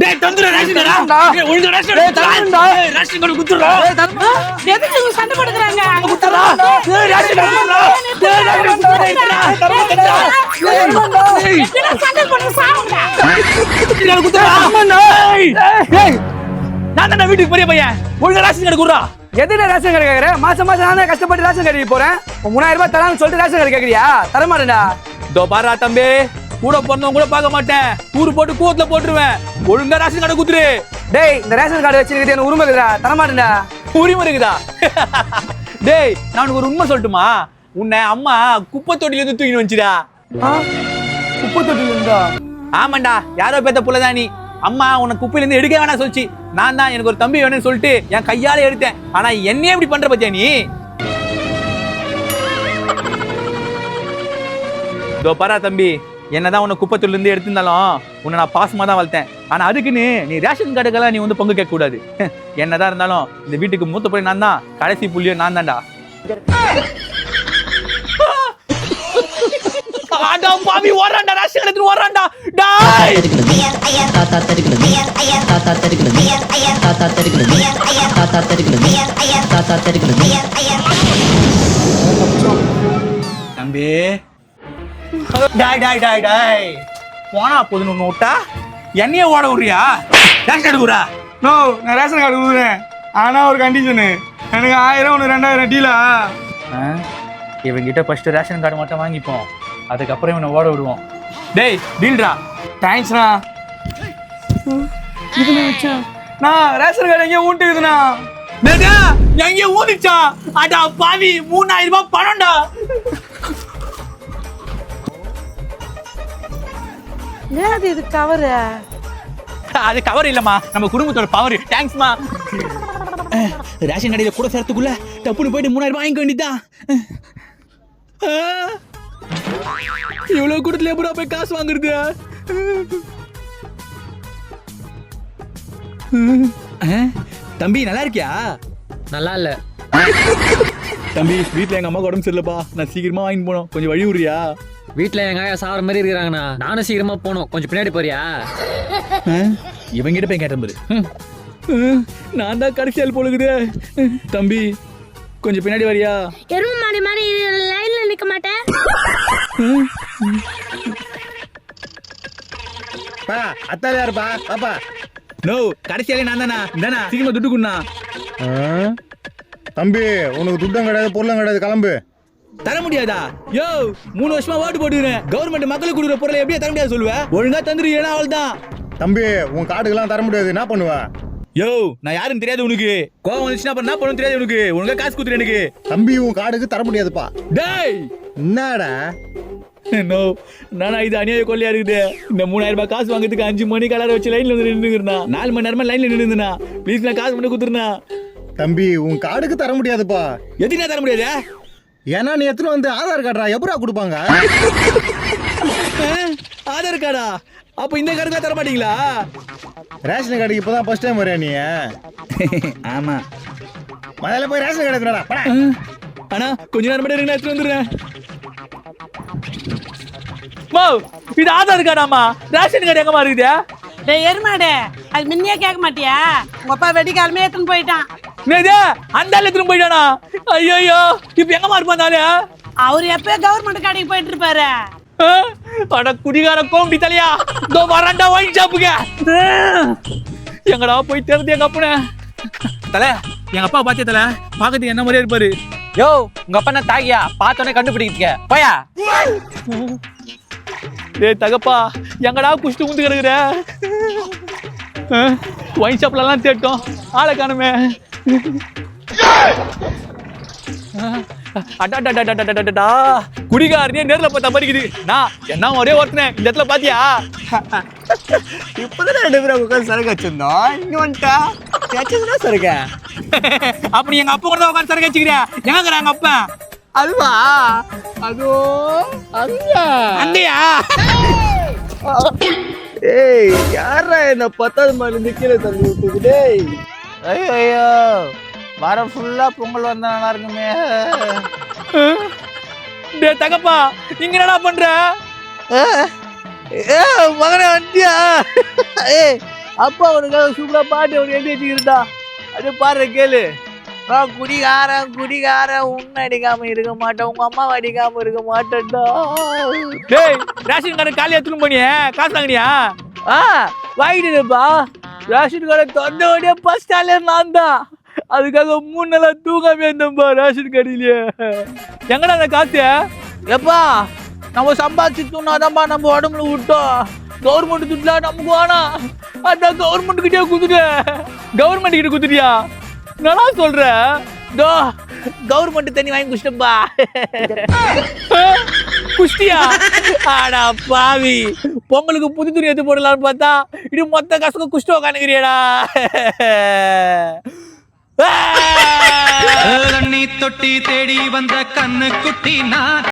டேய் தந்துரு ரேஷன் கடா. டேய் ஒழுங்கா ரேஷன் டேய், தந்துருடா. டேய் ரேஷன் கடை குத்துறா எதுக்கு இவங்க சண்டை போட்டுக்கிறாங்க? அங்க குத்துறா டேய் ரேஷன் கடை குத்துறா டேய் ரேஷன் கடை குத்துறா டேய் எப்படிடா சண்டை போட்டு சாவுங்க ரேஷன் கடை குத்துறா டேய் டேய் நான் தான் வீட்டுக்கு பெரிய பையன். ஒழுங்கா ரேஷன் கடை குடுறா. எதுல ரேஷன் கடை கேக்குற? மாசம் மாசம் நானே கஷ்டப்பட்டு ரேஷன் கடைக்கு போறேன். மூணாயிரம் ரூபாய் தரான்னு சொல்லிட்டு ரேஷன் கடை கேக்குறியா? தர மாட்டேன்டா இதோ பாரா தம்பி. கூட பிறந்தவங்க கூட பார்க்க மாட்டேன். கூறு போட்டு கூத்துல போட்டுருவேன். ஒழுங்கா ரேஷன் கடை குத்துரு டேய் இந்த ரேஷன் கார்டு வச்சிருக்கிறது எனக்கு உரிமை இருக்குதா தர மாட்டேன்டா உரிமை இருக்குதா? டேய் நான் உனக்கு ஒரு உண்மை சொல்லட்டுமா? உன்னை அம்மா குப்பை தொட்டில இருந்து தூக்கிட்டு வந்துச்சுடா. உப்பு தொட்டி இருந்தா? ஆமாண்டா யாரோ பேத்த புள்ளதான். நீ அம்மா உன்னை குப்பையில இருந்து எடுக்க வேணாம் சொல்லிச்சு. நான் தான் எனக்கு ஒரு தம்பி வேணும்னு சொல்லிட்டு என் கையால எடுத்தேன். ஆனா என்னையே இப்படி பண்ற பத்தியா நீ? இதோ பாரா தம்பி. என்னதான் உன்னை குப்பத்துலேருந்து எடுத்திருந்தாலும் உன்னை நான் பாசமாக தான் வளர்த்தேன். ஆனால் அதுக்குன்னு நீ ரேஷன் கார்டுக்கெல்லாம் நீ வந்து பங்கு கேட்கக்கூடாது. என்னதான் இருந்தாலும் இந்த வீட்டுக்கு மூத்த போய் நான் தான் கடைசி புள்ளியும் நான் தான்டா அடா பாவி ஓடுறான்டா ரேஷன் எடுத்து ஓடுறான்டா. டாய்! தாத்தா தெருக்குது தாத்தா தெருக்குது தாத்தா தெருக்குது தாத்தா தெருக்குது தாத்தா தெருக்குது தம்பி டாய் டாய் டாய் டாய். போனா போதுன்னு ஒன்று விட்டா? என்னையே ஓட விடுறியா? ரேஷன் எடுக்குறா நோ நான் ரேஷன் கார்டு கொடுக்குறேன். ஆனா ஒரு கண்டிஷனு எனக்கு ஆயிரம் ஒன்று ரெண்டாயிரம் டீலா இவங்கிட்ட ஃபர்ஸ்ட் ரேஷன் கார்டு மட்டும் வாங்கிப்போம். அதுக்கப்புறம் இவனை ஓட விடுவோம். டேய் டீல்ரா தேங்க்ஸ்ண்ணா வச்சேன் நான் ரேஷன் கார்டு எங்கேயும் ஊட்டுக்குதுண்ணா. டேடா எங்க ஊதிச்சா? அடா பாவி மூணாயிரம் ரூபாய் பணம்டா. ஏது இது கவரு? அது கவர் இல்லம்மா. நம்ம குடும்பத்தோட பவர் தேங்க்ஸ்மா ரேஷன் கடையில கூட சேர்த்துக்குள்ள டப்புனு போயிட்டு மூணாயிரம் ரூபாய் வாங்கிக்க வேண்டியதா இவ்வளவு கூட்டத்துல எப்படா போய் காசு வாங்குறது? தம்பி நல்லா இருக்கியா? நல்லா இல்ல. தம்பி வீட்ல எங்க அம்மா உடம்பு சரியில்லப்பா. நான் சீக்கிரமா வாங்கி போனோம் கொஞ்சம் வழி விடுறியா? வீட்ல எங்க ஆயா சாவர மாதிரி இருக்கிறாங்கண்ணா. நானும் சீக்கிரமா போகணும் கொஞ்சம் பின்னாடி போறியா? இவங்கிட்ட போய் கேட்டேன் பாரு. நான் தான் கடைசியால் போலுக்குது தம்பி கொஞ்சம் பின்னாடி வரியா? எருமை மாடி மாதிரி லைன்ல நிக்க மாட்டேன் அத்தால யாருப்பா பாப்பா. நோ கடைசியாலே நான் தானா? இந்தானா சீக்கிரமா துட்டு குண்ணா தம்பி உனக்கு துட்டம் கிடையாது பொருளும் கிடையாது கிளம்பு. தர முடியாதா? யோ மூணு வருஷமா ஓட்டு போட்டுக்கிறேன். கவர்மெண்ட் மக்களுக்கு கொடுக்குற பொருளை எப்படியா தர முடியாது சொல்லுவேன் ஒழுங்கா தந்துரு ஏன்னா அவள் தான் தம்பி உன் கார்டுக்கெல்லாம் தர முடியாது. என்ன பண்ணுவ? யோ நான் யாருன்னு தெரியாது உனக்கு. கோவம் வந்துச்சுன்னா என்ன பண்ணணும் தெரியாது உனக்கு. ஒழுங்கா காசு குத்துரு எனக்கு. தம்பி உன் கார்டுக்கு தர முடியாதுப்பா. டேய்! என்னடா? நோ நானா இது அநியாய கொள்ளையா இருக்குது. இந்த மூணாயிரம் ரூபாய் காசு வாங்குறதுக்கு அஞ்சு மணி கலர் வச்சு லைன்ல வந்து நின்றுக்கிறா நாலு மணி நேரமா லைன்ல நின்றுனா ப்ளீஸ் நான் காசு மட்டும் குத்துருனா தம்பி உன் கார்டுக்கு தர முடியாதுப்பா. எதுனா தர முடியாது? ஏன்னா நீ எத்தனை வந்து ஆதார் கார்டா எப்படா கொடுப்பாங்க? ஆதார் கார்டா? அப்ப இந்த கார்டு தர மாட்டீங்களா ரேஷன் கார்டுக்கு இப்பதான் ஃபர்ஸ்ட் டைம் வரையா நீ? ஆமா. முதல்ல போய் ரேஷன் கார்டு எடுத்துடா அண்ணா கொஞ்ச நேரம் மட்டும் இருங்க நான் எடுத்துட்டு வந்துடுறேன். மோ இது ஆதார் கார்டாமா ரேஷன் கார்டு எங்கம்மா இருக்குது? டேய் எருமாடே அது முன்னையே கேட்க மாட்டியா? உங்க அப்பா வெடிக்காலமே எடுத்துன்னு போயிட்டான். நேது அந்த ஆள் எடுத்துட்டு போயிட்டானா? ஐயோ இப்ப எங்கம்மா இருப்பான் தானே அவர் எப்பயோ கவர்மெண்ட் கடைக்கு போயிட்டு இருப்பாரு. அட குடிகார கோண்டி தலையா. இதோ வரண்டா ஒயின் ஷாப்புக்கு எங்கடா போய் தேர்ந்து எங்க அப்பனே? தல எங்க அப்பா பாத்தியா தல? பாக்கிறதுக்கு என்ன மாதிரியே இருப்பாரு? யோ உங்க அப்பா என்ன தாகியா? பார்த்தோன்னே கண்டுபிடிக்க போயா. டேய் தகப்பா எங்கடா குஷ்டு குந்து கிடக்குற? ஒயின் ஷாப்ல எல்லாம் தேட்டோம். ஆளை காணுமே. குடிகாரனே நேர்ல பார்த்தா மாதிரிக்குது நான் என்ன ஒரே ஒருத்தனே இந்த இடத்துல பாத்தியா இப்பதான் ரெண்டு பேரும் உட்காந்து சரக்கு வச்சிருந்தோம் இங்க வந்துட்டா கேச்சதுனா சரக்க அப்படி எங்க அப்பா கூட உட்காந்து சரக்கு வச்சுக்கிறியா எங்க எங்க அப்பா அதுவா அதோ அங்க அங்கயா ஏய் யாரா என்ன பத்தாவது மாதிரி இருந்து கீழே தள்ளி விட்டுக்கிட்டே டேய் ஐயோ ஐயோ வாரம் ஃபுல்லா பொங்கல் வந்தா நல்லா இருக்குமே. டேய் தகப்பா இங்க என்னடா பண்ற? ஏ மகனே வண்டியா ஏய் அப்பா அவனுக்காக சூப்பரா பாட்டு அவன் எழுதி வச்சுக்கிறதா அப்படியே பாடுற கேளு. நான் குடிகாரன் குடிகாரன் உன்னை அடிக்காம இருக்க மாட்டேன். உங்க அம்மா அடிக்காம இருக்க மாட்டேன்டா. டேய் ரேஷன் கார்டு காலி எடுத்துன்னு போனியே காசு வாங்கினியா? ஆ வாங்கிட்டுப்பா ரேஷன் கார்டை தொந்த உடனே ஃபர்ஸ்ட் ஸ்டாலே நான் தான் அதுக்காக மூணு நாளா தூங்காம இருந்தேன்ப்பா ரேஷன் கடையிலேயே எங்கடா அந்த காசு எப்பா நம்ம சம்பாதிச்சு தூணாதான்ப்பா நம்ம உடம்புல விட்டோம் கவர்மெண்ட் துட்டுல நமக்கு வேணாம் அதான் கவர்மெண்ட் கிட்டே குடுத்துட்டு கவர்மெண்ட் கிட்ட குடுத்துட்டியா நல்லா சொல்ற? தோ கவர்மெண்ட் தண்ணி வாங்கி குடிச்சிட்டப்பா குஷ்டியா ஆடா பாவி. பொங்கலுக்கு புது துணி எடுத்து போடலாம்னு பார்த்தா இது மொத்த காசுக்கு குஷ்டி உக்காந்துக்கிறியடா. தொட்டி தேடி வந்த கண்ணு குட்டி நான்